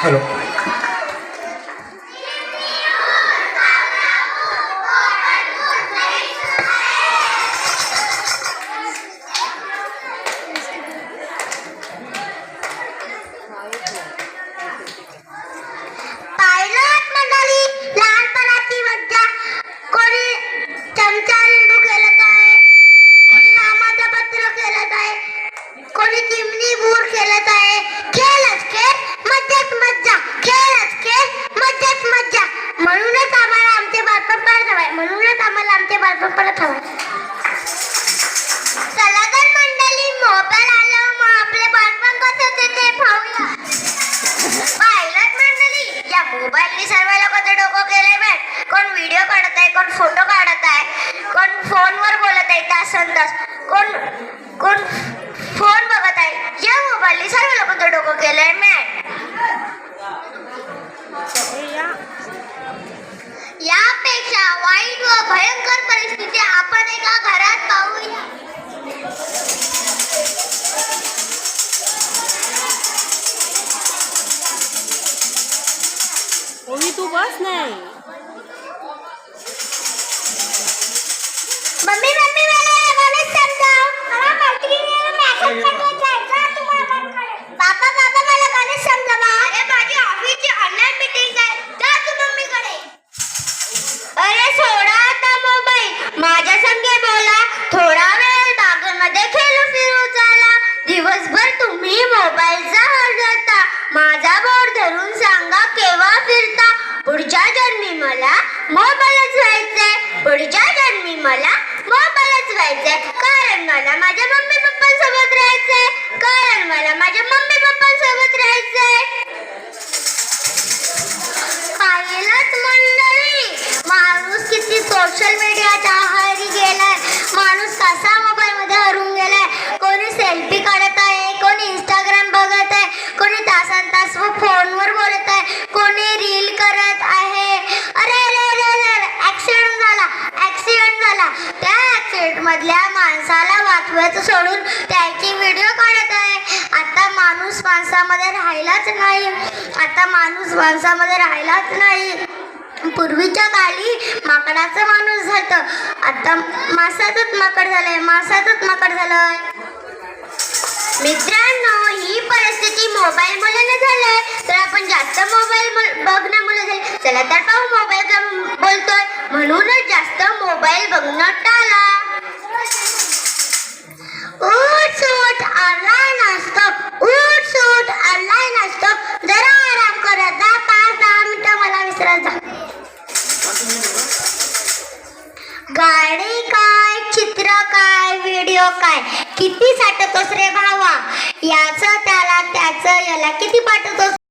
哈喽。व्हिडिओ काढत आहे कोण फ़ोटो काढत आहे कोण फोनवर बोलत आहे है तास कोण कोण फ़ोन बघत आहे या मोबाईलनी सर्व लोकांचं डोकं केलंय मॅट यापेक्षा वाईट व भयंकर परिस्थिती मम्मी मम्मी मला गणेश समजाव. मला मैत्रिणीला मेसेज पाठवायचा आहे. जा तू मामाकडे पापा पापा मला गणेश समजावा. अरे माझी ऑफिसची ऑनलाईन मीटिंग आहे जा तू मम्मीकडे. अरे सोडा आता मोबाईल माझ्या संगे बोला. थोडा वेळ बागेमध्ये खेळू फिरू चला. दिवसभर तुम्ही मोबाईलचा हरता माझा बोर्ड धरून la Maya माणसाला सोडून त्यांची व्हिडिओ काढत आहे. आता माणूस माणसामध्ये राहिलाच नाही. आता माणूस माणसामध्ये राहिलाच नाही. पूर्वीच्या काळी माकडाचं माणूस झालं. आता मासाचंच माकड झालंय. मासाचंच माकड झालंय. मित्रांनो ही परिस्थिती मोबाईल मुलांना झालंय. तर आपण जास्त मोबाईल बघण्यामुळे झाले. चला तर पाहू मोबाईल बोलतोय. म्हणूनच जास्त मोबाईल बघणं टाळा. गाणी काय? चित्र काय? व्हिडिओ काय? किती साठवतोस रे भावा? याचं त्याला त्याचं याला किती पाठवतोस?